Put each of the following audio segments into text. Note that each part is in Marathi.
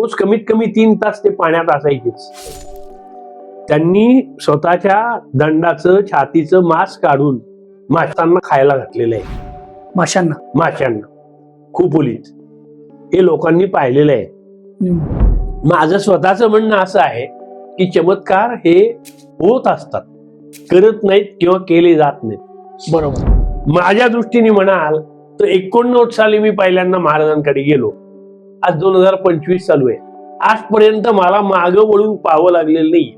रोज कमीत कमी तीन तास ते पाण्यात असायचेच. त्यांनी स्वतःच्या दंडाचं छातीचं मांस काढून माशांना खायला घातलेलं आहे. माशांना? माशांना. खूप ओलीत हे लोकांनी पाहिलेलं आहे. माझं स्वतःचं म्हणणं असं आहे की चमत्कार हे होत असतात. करत नाहीत किंवा केले जात नाहीत. बरोबर. माझ्या दृष्टीने म्हणाल तर एकोणनव्वद साली मी पहिल्यांदा महाराजांकडे गेलो. आज दोन हजार पंचवीस चालू आहे. आजपर्यंत मला मागं वळून पाहावं लागलेलं नाही.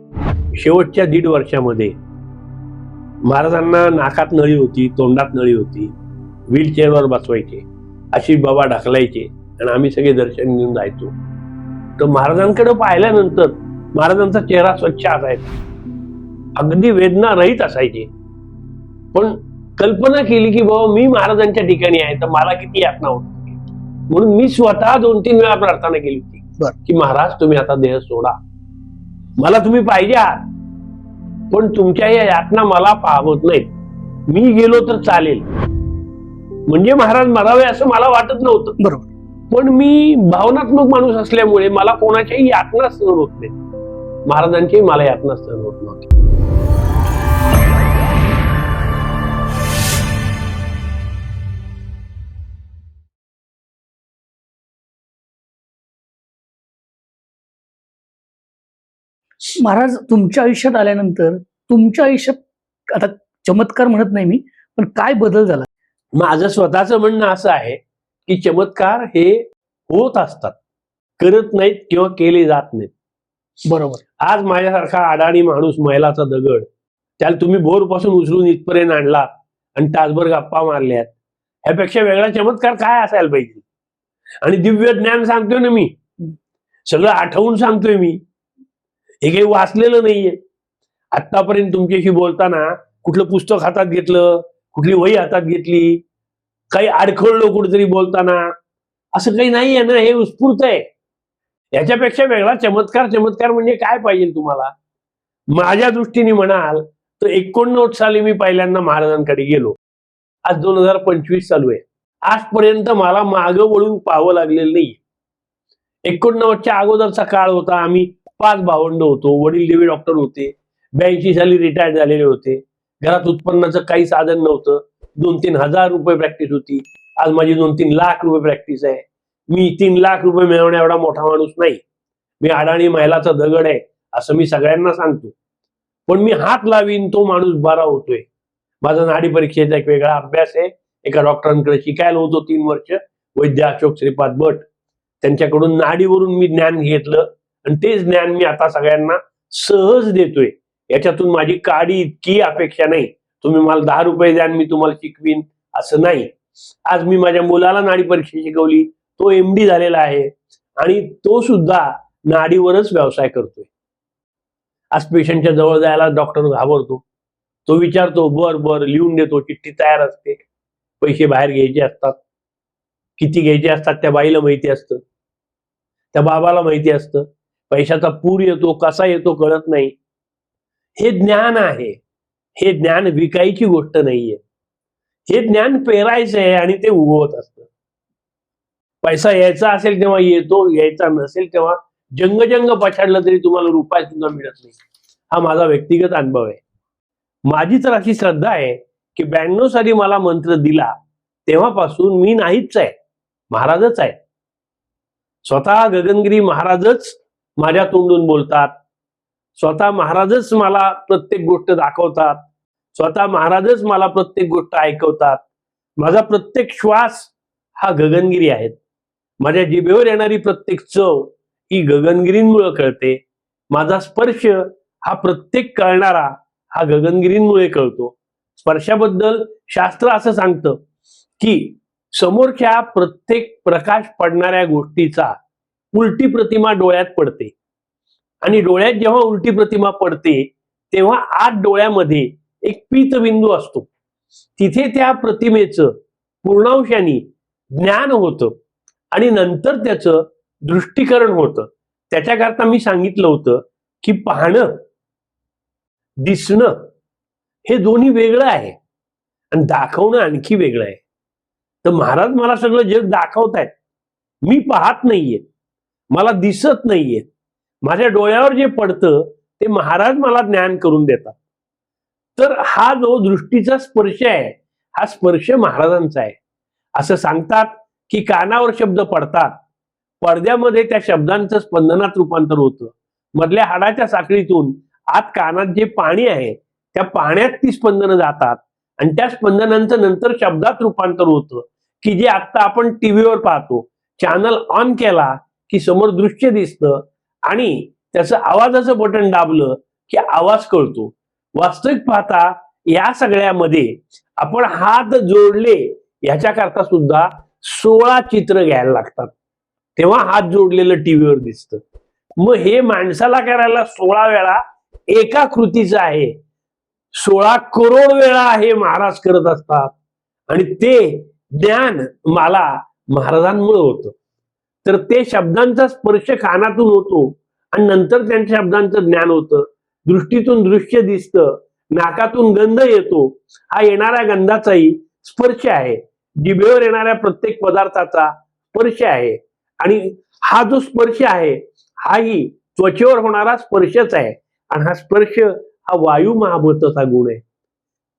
शेवटच्या दीड वर्षामध्ये. महाराजांना नाकात नळी होती तोंडात नळी होती. व्हीलचेअरवर बसवायचे. अशी बाबा ढकलायचे. आणि आम्ही सगळे दर्शन घेऊन जायचो. तर महाराजांकडे पाहिल्यानंतर महाराजांचा चेहरा स्वच्छ असायचा. अगदी वेदना रहित असायचे. पण कल्पना केली की बाबा मी महाराजांच्या ठिकाणी आहे तर मला किती यातना होत? म्हणून मी स्वतः दोन तीन वेळा प्रार्थना केली होती. की महाराज तुम्ही आता देह सोडा. मला तुम्ही पाहिजे आहात पण तुमच्या या यातना मला पाहत नाहीत. मी गेलो तर चालेल. म्हणजे महाराज मरावे असं मला वाटत नव्हतं. बरोबर. पण मी भावनात्मक माणूस असल्यामुळे मला कोणाच्याही यातना सहन होत नाही महाराजांची मला यातना सहन होत नव्हती. महाराज तुमच्या आयुष्यात आल्यानंतर तुमच्या आयुष्यात आता चमत्कार म्हणत नाही मी पण काय बदल झाला? माझं स्वतःचं म्हणणं असं आहे की चमत्कार हे होत असतात. करत नाहीत किंवा केले जात नाहीत. बरोबर. आज माझ्यासारखा अडाणी माणूस मैलाचा दगड त्याला तुम्ही बोरपासून उचलून इथपर्यंत आणला आणि तासभर गप्पा मारल्यात ह्यापेक्षा वेगळा चमत्कार काय असायला पाहिजे? आणि दिव्य ज्ञान सांगतोय ना मी. सगळं आठवून सांगतोय मी. हे काही वाचलेलं नाहीये. आतापर्यंत तुमच्याशी बोलताना कुठलं पुस्तक हातात घेतलं कुठली वही हातात घेतली काही अडखळलो कुठेतरी बोलताना असं काही नाही आहे ना हे उत्स्फूर्त आहे. याच्यापेक्षा वेगळा चमत्कार चमत्कार म्हणजे काय पाहिजे तुम्हाला? माझ्या दृष्टीने म्हणाल तर एकोणनव्वद साली मी पहिल्यांदा महाराजांकडे गेलो. आज दोन हजार पंचवीस चालू आहे. आजपर्यंत मला मागं वळून पाहावं लागलेलं नाही एकोणनव्वदच्या अगोदरचा काळ होता आम्ही पाच भावंड होतो वडील देवी डॉक्टर होते ब्याऐंशी साली रिटायर्ड झालेले होते घरात उत्पन्नाचं काही साधन नव्हतं दोन तीन हजार रुपये प्रॅक्टिस होती आज माझी दोन तीन लाख रुपये प्रॅक्टिस आहे. मी तीन लाख रुपये मिळवण्या एवढा मोठा माणूस नाही. मी अडाणी महिलाचा दगड आहे असं मी सगळ्यांना सांगतो. पण मी हात लावीन तो माणूस बरा होतोय. माझा नाडी परीक्षेचा एक वेगळा अभ्यास आहे. एका डॉक्टरांकडे शिकायला होतो तीन वर्ष. वैद्य अशोक श्रीपाद भट. त्यांच्याकडून नाडीवरून मी ज्ञान घेतलं. आणि तेच ज्ञान मी आता सगळ्यांना सहज देतोय. याच्यातून माझी काडी इतकी अपेक्षा नाही. तुम्ही मला दहा रुपये द्या मी तुम्हाला शिकवीन असं नाही. आज मी माझ्या मुलाला नाडी परीक्षा शिकवली तो एमडी झालेला आहे आणि तो सुद्धा नाडीवरच व्यवसाय करतोय. आज पेशंटच्या जवळ जायला डॉक्टर घाबरतो. तो विचारतो बर बर लिहून देतो चिठ्ठी तयार असते. पैसे बाहेर घ्यायचे असतात. किती घ्यायचे असतात त्या बाईला माहिती असतं. त्या बाबाला माहिती असतं. पैशाचा पूर येतो कसा येतो कळत नाही. हे ज्ञान आहे. हे ज्ञान विकायची गोष्ट नाहीये. हे ज्ञान पेरायचं आहे आणि ते उगवत असतं. पैसा यायचा असेल तेव्हा येतो यायचा नसेल तेव्हा जंगजंग पछाडलं तरी तुम्हाला रुपये सुद्धा मिळत नाही. हा माझा व्यक्तिगत अनुभव आहे. माझी तर अशी श्रद्धा आहे की ब्याण्णव साली मला मंत्र दिला तेव्हापासून मी नाहीच आहे. महाराजच आहे. स्वतः गगनगिरी महाराजच माझ्या तोंडून बोलतात. स्वतः महाराजच मला प्रत्येक गोष्ट दाखवतात. स्वतः महाराजच मला प्रत्येक गोष्ट ऐकवतात. माझा प्रत्येक श्वास हा गगनगिरी आहेत. माझ्या जिभेवर येणारी प्रत्येक चव ही गगनगिरींमुळे कळते. माझा स्पर्श हा प्रत्येक कळणारा हा गगनगिरींमुळे कळतो. स्पर्शाबद्दल शास्त्र असं सांगतं की समोरच्या प्रत्येक प्रकाश पडणाऱ्या गोष्टीचा उलटी प्रतिमा डोळ्यात पडते. आणि डोळ्यात जेव्हा उलटी प्रतिमा पडते तेव्हा आत डोळ्यामध्ये एक पीतबिंदू असतो. तिथे त्या प्रतिमेचं पूर्णांशाने ज्ञान होतं आणि नंतर त्याचं दृष्टीकरण होतं. त्याच्याकरता मी सांगितलं होतं की पाहणं दिसणं हे दोन्ही वेगळं आहे आणि दाखवणं आणखी वेगळं आहे. तर महाराज मला सगळं जग दाखवतायत. मी पाहत नाहीये. मला दिसत नाहीये. माझ्या डोळ्यावर जे पडतं ते महाराज मला ज्ञान करून देतात. तर हा जो दृष्टीचा स्पर्श आहे हा स्पर्श महाराजांचा आहे. असं सांगतात की कानावर शब्द पडतात. पडद्यामध्ये त्या शब्दांचं स्पंदनात रूपांतर होतं. मधल्या हाडाच्या साखळीतून आत कानात जे पाणी आहे त्या पाण्यात ती स्पंदनं जातात. आणि त्या स्पंदनांचं नंतर शब्दात रूपांतर होतं की जे आता आपण टीव्हीवर पाहतो चॅनल ऑन केला की समोर दृश्य दिसतं आणि त्याचं आवाजाचं बटन दाबलं की आवाज कळतो. वास्तविक पाहता या सगळ्यामध्ये आपण हात जोडले याच्याकरता सुद्धा सोळा चित्र घ्यायला लागतात. तेव्हा हात जोडलेलं टीव्हीवर दिसतं. मग हे माणसाला करायला सोळा वेळा एका कृतीचं आहे. सोळा करोड वेळा हे महाराज करत असतात. आणि ते ज्ञान मला महाराजांमुळे होतं. तर ते शब्दांचा स्पर्श कानातून होतो आणि नंतर त्यांच्या शब्दांचं ज्ञान होतं. दृष्टीतून दृश्य दिसतं नाकातून गंध येतो. हा येणाऱ्या गंधाचाही स्पर्श आहे. जिभेवर येणाऱ्या प्रत्येक पदार्थाचा स्पर्श आहे. आणि हा जो स्पर्श आहे हाही त्वचेवर होणारा स्पर्शच आहे. आणि हा स्पर्श हा वायू महाभूताचा गुण आहे.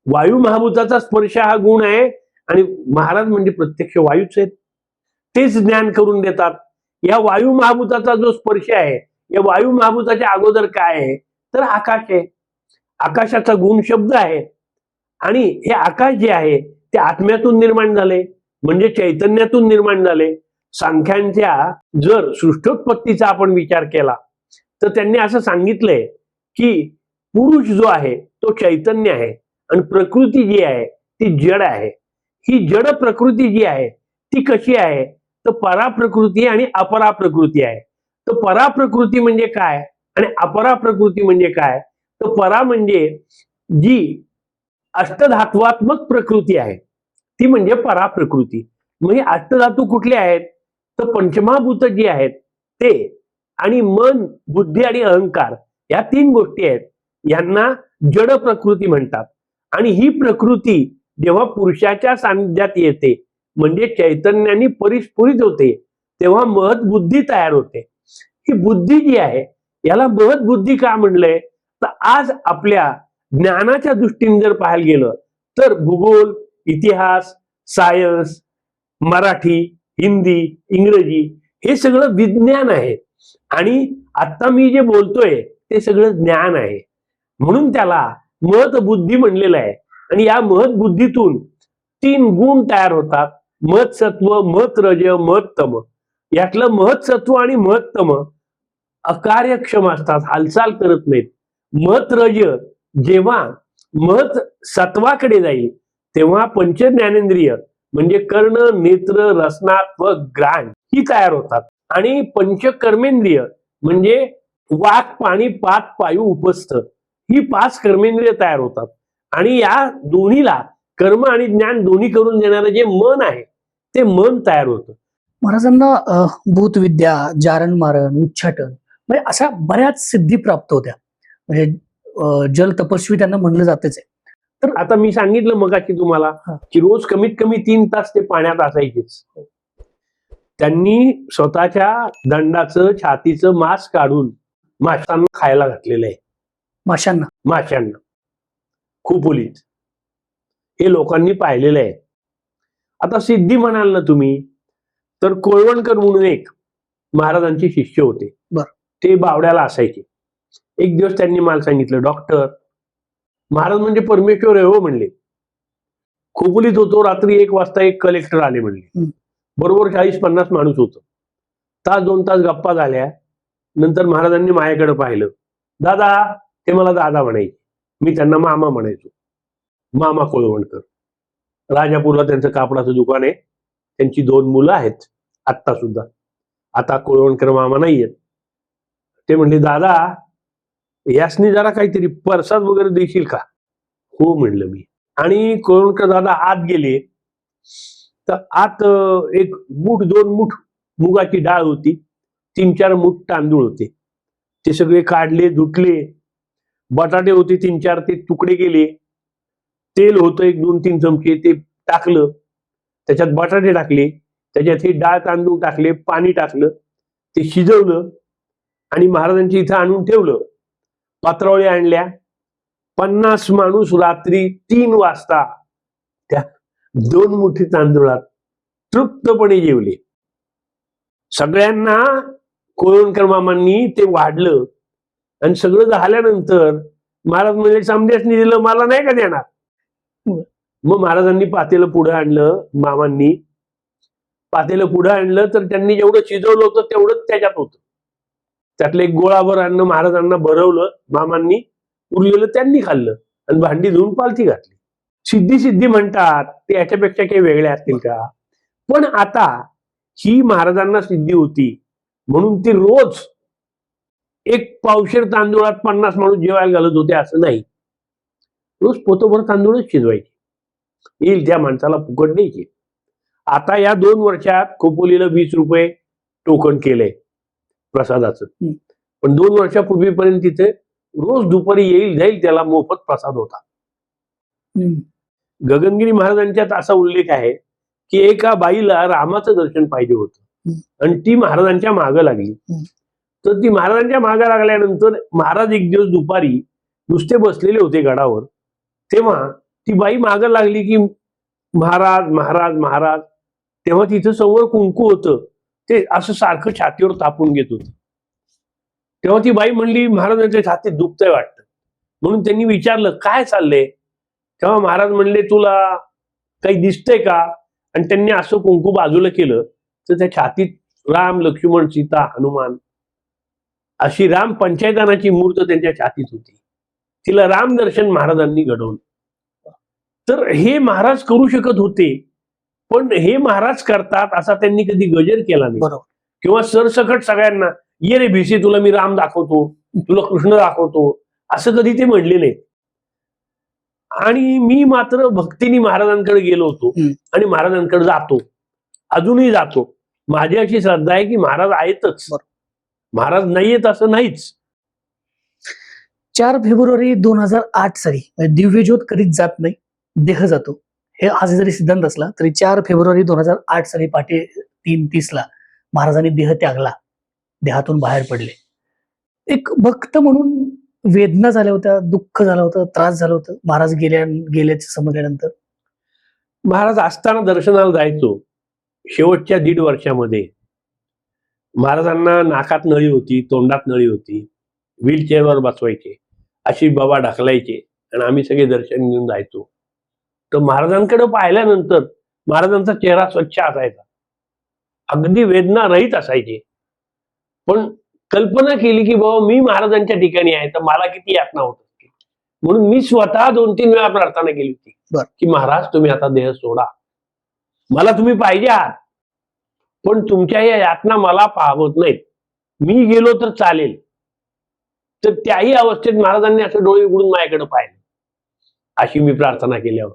वायू महाभूताचा स्पर्श हा गुण आहे आणि महाराज म्हणजे प्रत्यक्ष वायूच आहेत. तेच ज्ञान करून देतात. या वायू महाभूताचा जो स्पर्श आहे या वायू महाभूताच्या अगोदर काय आहे? तर आकाश आहे. आकाशाचा गुण शब्द आहे. आणि हे आकाश जे आहे ते आत्म्यातून निर्माण झाले म्हणजे चैतन्यातून निर्माण झाले. सांख्यांच्या जर सृष्टोत्पत्तीचा आपण विचार केला तर त्यांनी असं सांगितलंय की पुरुष जो आहे तो चैतन्य आहे. आणि प्रकृती जी आहे ती जड आहे. ही जड प्रकृती जी आहे ती कशी आहे? तर परा प्रकृती आणि अपरा प्रकृती आहे. तर परा प्रकृती म्हणजे काय? आणि अपरा प्रकृती म्हणजे काय? तर परा म्हणजे जी अष्टधात्वात्मक प्रकृती आहे ती म्हणजे परा प्रकृती अष्टधातू कुठले आहेत? तर पंचमहाभूत जी आहेत ते आणि मन बुद्धी आणि अहंकार या तीन गोष्टी आहेत. यांना जड प्रकृती म्हणतात. आणि ही प्रकृती जेव्हा पुरुषाच्या सान्निध्यात येते म्हणजे चैतन्याने परिस्फुरित होते. तेव्हा महत बुद्धी तयार होते. ही बुद्धी जी आहे याला महत बुद्धी का म्हणलंय? तर आज आपल्या ज्ञानाच्या दृष्टीने जर पाहायला गेलं तर भूगोल इतिहास सायन्स मराठी हिंदी इंग्रजी हे सगळं विज्ञान आहे. आणि आता मी जे बोलतोय ते सगळं ज्ञान आहे. म्हणून त्याला महत बुद्धी म्हणलेलं आहे. आणि या महत बुद्धीतून तीन गुण तयार होतात. महत सत्व महत्तम. रज तम यातलं महत्सत्व आणि महत्तम अकार्यक्षम असतात हालचाल करत नाहीत. महत रज जेव्हा महत सत्वाकडे जाईल तेव्हा पंच ज्ञानेंद्रिय म्हणजे कर्ण नेत्र रसना व ग्राण ही तयार होतात. आणि पंच कर्मेंद्रिय म्हणजे वाक पाणी पात पायू उपस्थ ही पाच कर्मेंद्रिय तयार होतात. आणि या दोन्हीला कर्म आणि ज्ञान दोन्ही करून देणारं जे मन आहे ते मन तयार होतं. महाराजांना भूतविद्या जारण मारण उच्चाटन म्हणजे अशा बऱ्याच सिद्धी प्राप्त होत्या. म्हणजे जल तपस्वी त्यांना म्हणलं जातेच आहे. तर आता मी सांगितलं मगाशी तुम्हाला हा. की रोज कमीत कमी तीन तास ते पाण्यात असायचेच. त्यांनी स्वतःच्या दंडाचं छातीचं मांस काढून माशांना खायला घातलेलं आहे. माशांना. माशांना. खोपोलीत हे लोकांनी पाहिलेलं आहे. आता सिद्धी म्हणाल ना तुम्ही तर कोळवणकर म्हणून एक महाराजांचे शिष्य होते. ते बावड्याला असायचे. एक दिवस त्यांनी मला सांगितलं डॉक्टर महाराज म्हणजे परमेश्वर आहे हो म्हणले. खोपोलीत होतो रात्री एक वाजता एक कलेक्टर आले म्हणले. बरोबर चाळीस पन्नास माणूस होतं. तास दोन तास गप्पा झाल्या. नंतर महाराजांनी माझ्याकडे पाहिलं. दादा ते मला दादा म्हणायचे. मी त्यांना मामा म्हणायचो. मामा कोळवणकर. राजापूरला त्यांचं कापडाचं दुकान आहे. त्यांची दोन मुलं आहेत. आत्ता सुद्धा. आता कोळवणकर मामा नाही आहेत ते म्हणले दादा यासनी जरा काहीतरी परसाद वगैरे देशील का? हो म्हणलं मी. आणि कोळवणकर दादा आत गेले. तर आत एक मूठ दोन मूठ मुगाची डाळ होती. तीन चार मूठ तांदूळ होते. ते सगळे काढले धुटले बटाटे होते तीन चार ते तुकडे केले. तेल होतं एक दोन तीन चमचे ते टाकलं. त्याच्यात बटाटे टाकले. त्याच्यात हे डाळ तांदूळ टाकले पाणी टाकलं. ते शिजवलं आणि महाराजांची इथं आणून ठेवलं. पात्रावळी आणल्या. पन्नास माणूस रात्री तीन वाजता त्या दोन मुठी तांदूळात तृप्तपणे जेवले. सगळ्यांना कोळवणकर मामांनी ते वाढलं. आणि सगळं झाल्यानंतर महाराज म्हणजे समजासनी दिलं मला नाही का देणार? मग महाराजांनी पातेलं पुढं आणलं मामांनी. पातेलं पुढं आणलं तर त्यांनी जेवढं शिजवलं होतं तेवढंच त्याच्यात होतं. त्यातलं एक गोळाभर आणणं महाराजांना भरवलं मामांनी उरलेलं त्यांनी खाल्लं. आणि भांडी धुवून पालथी घातली. सिद्धी सिद्धी म्हणतात ते याच्यापेक्षा काही वेगळे असतील का? पण आता ही महाराजांना सिद्धी होती. म्हणून ती रोज एक पावशेर तांदूळात पन्नास माणूस जेवायला घालत होते असं नाही. रोज पोतभर तांदूळच शिजवायचे येईल त्या माणसाला फुकट द्यायचे आता या दोन वर्षात खोपोलीला वीस रुपये टोकन केलंय प्रसादाचं. पण दोन वर्षापूर्वीपर्यंत तिथे रोज दुपारी येईल जाईल त्याला मोफत प्रसाद होता. गगनगिरी महाराजांच्यात असा उल्लेख आहे की एका बाईला रामाचं दर्शन पाहिजे होतं. आणि ती महाराजांच्या मागं लागली. तर ती महाराजांच्या मागं लागल्यानंतर महाराज एक दिवस दुपारी नुसते बसलेले होते गडावर तेव्हा ती बाई मागं लागली की महाराज महाराज महाराज. तेव्हा तिथं समोर कुंकू होतं. ते असं सारखं छातीवर तापून घेत होत. तेव्हा ती बाई म्हणली महाराजांच्या छातीत दुखतंय वाटतं. म्हणून त्यांनी विचारलं काय चाललंय? तेव्हा महाराज म्हणले तुला काही दिसतंय का? आणि त्यांनी असं कुंकू बाजूला केलं तर त्या छातीत राम लक्ष्मण सीता हनुमान अशी राम पंचायतानाची मूर्त त्यांच्या छातीत होती. तिला राम दर्शन महाराजांनी घडवलं. तर हे महाराज करू शकत होते पण हे महाराज करतात असा त्यांनी कधी गजर केला नाही. बरोबर. किंवा सरसकट सगळ्यांना ये रे भिसे तुला मी राम दाखवतो तुला कृष्ण दाखवतो असं कधी ते म्हणले नाहीत. आणि मी मात्र भक्तीने महाराजांकडे गेलो होतो. आणि महाराजांकडे जातो. अजूनही जातो. माझी अशी श्रद्धा आहे की महाराज आहेतच. महाराज नाही येत असं नाहीच. चार फेब्रुवारी दोन हजार आठ साली म्हणजे दिव्यज्योत कधीच जात नाही देह जातो. हे आज जरी सिद्धांत असला तरी चार फेब्रुवारी दोन हजार आठ साली पहाटे तीन तीसला महाराजांनी देह त्यागला. देहातून बाहेर पडले. एक भक्त म्हणून वेदना झाल्या होत्या दुःख झालं होतं त्रास झालं होतं महाराज गेल्या गेल्याचे समजल्यानंतर? महाराज असताना दर्शनाला जायचो शेवटच्या दीड वर्षामध्ये. महाराजांना नाकात नळी होती तोंडात नळी होती व्हीलचेअरवर बसवायचे. अशी बाबा ढकलायचे. आणि आम्ही सगळे दर्शन घेऊन जायचो. तर महाराजांकडे पाहिल्यानंतर महाराजांचा चेहरा स्वच्छ असायचा. अगदी वेदना रहित असायचे. पण कल्पना केली की बाबा मी महाराजांच्या ठिकाणी आहे तर मला किती यातना होत असतील? म्हणून मी स्वतः दोन तीन वेळा प्रार्थना केली होती. की महाराज तुम्ही आता देह सोडा. मला तुम्ही पाहिजे आहात. पण तुमच्या या यातना मला पाहवत नाहीत. मी गेलो तर चालेल. तर त्याही अवस्थेत महाराजांनी असं डोळे उघडून माझ्याकडे पाहिलं. अशी मी प्रार्थना केल्यावर.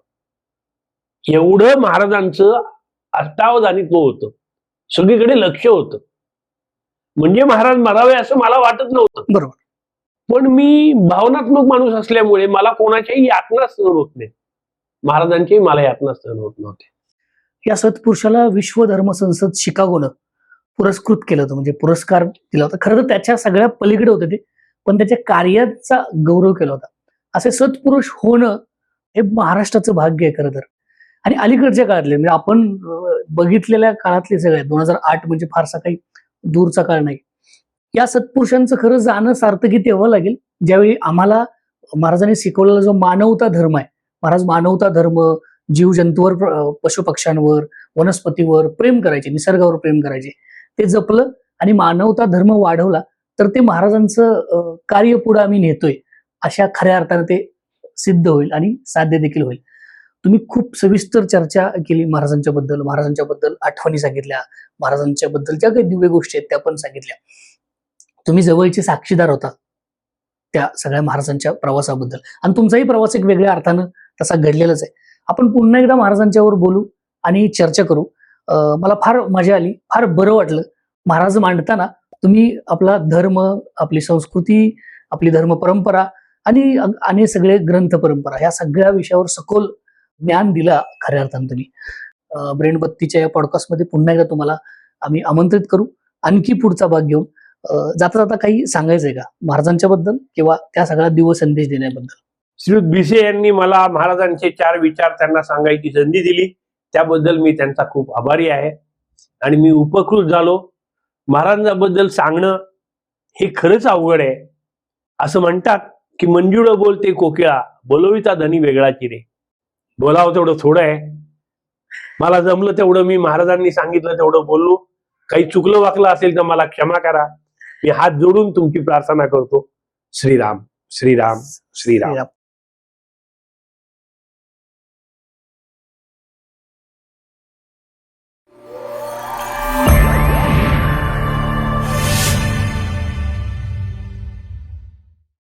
एवढं महाराजांचं अष्टावधानित्व होतं सगळीकडे लक्ष होतं. म्हणजे महाराज मरावे असं मला वाटत नव्हतं. बरोबर. पण मी भावनात्मक माणूस असल्यामुळे मला कोणाच्याही यातना सहन होत नाही. महाराजांच्याही मला यातना सहन होत नव्हते. या सत्पुरुषाला विश्व धर्म संसद शिकागोनं पुरस्कृत केलं होतं. म्हणजे पुरस्कार दिला होता. खरं तर त्याच्या सगळ्या पलीकडे होते ते. पण त्याच्या कार्याचा गौरव केला होता. असे सत्पुरुष होणं हे महाराष्ट्राचं भाग्य आहे खरं तर. आणि अलीकडच्या काळातले म्हणजे आपण बघितलेल्या काळातले सगळे दोन हजार आठ म्हणजे फारसा काही दूरचा काळ नाही. या सत्पुरुषांचं खरं जाणं सार्थकी तेव्हा लागेल ज्यावेळी आम्हाला महाराजांनी शिकवलेला जो मानवता धर्म आहे महाराज मानवता धर्म जीव जंतूवर पशुपक्ष्यांवर वनस्पतीवर प्रेम करायचे निसर्गावर प्रेम करायचे ते जपलं आणि मानवता धर्म वाढवला तर ते महाराजांचं कार्य पुढे आम्ही नेतोय. अशा खऱ्या अर्थाने ते सिद्ध होईल आणि साध्य देखील होईल. तुम्ही खूप सविस्तर चर्चा केली महाराजांच्या बद्दल महाराजांच्या बद्दल आठवणी सांगितल्या महाराजांच्या बद्दल ज्या काही दिव्य गोष्टी आहेत त्या पण सांगितल्या. तुम्ही जवळचे साक्षीदार होता त्या सगळ्या महाराजांच्या प्रवासाबद्दल. आणि तुमचाही प्रवास एक वेगळ्या अर्थानं तसा घडलेलाच आहे. आपण पुन्हा एकदा महाराजांच्यावर बोलू आणि चर्चा करू. अं, मला फार मजा आली फार बरं वाटलं. महाराज मांडताना तुम्ही आपला धर्म आपली संस्कृती आपली धर्म परंपरा आणि आणि सगळे ग्रंथ परंपरा या सगळ्या विषयावर सखोल ज्ञान दिला खऱ्या अर्थानं तुम्ही. अं, ब्रेणबत्तीच्या या पॉडकास्टमध्ये पुन्हा एकदा तुम्हाला आम्ही आमंत्रित करू. आणखी पुढचा भाग घेऊन जाता जाता काही सांगायचंय का? महाराजांच्या बद्दल किंवा त्या सगळ्या दिवस संदेश देण्याबद्दल? श्री भिसे यांनी मला महाराजांचे चार विचार त्यांना सांगायची संधी दिली. त्याबद्दल मी त्यांचा खूप आभारी आहे. आणि मी उपकृत झालो. महाराजांबद्दल सांगणं हे खरंच अवघड आहे. असं म्हणतात की मंजुळ बोलते कोकिळा बोलविता धनी वेगळा चिरे. बोलावं तेवढं थोडं आहे. मला जमलं तेवढं मी महाराजांनी सांगितलं तेवढं बोललो. काही चुकलं वाकलं असेल तर मला क्षमा करा. मी हात जोडून तुमची प्रार्थना करतो. श्रीराम श्रीराम श्रीराम. श्रीराम.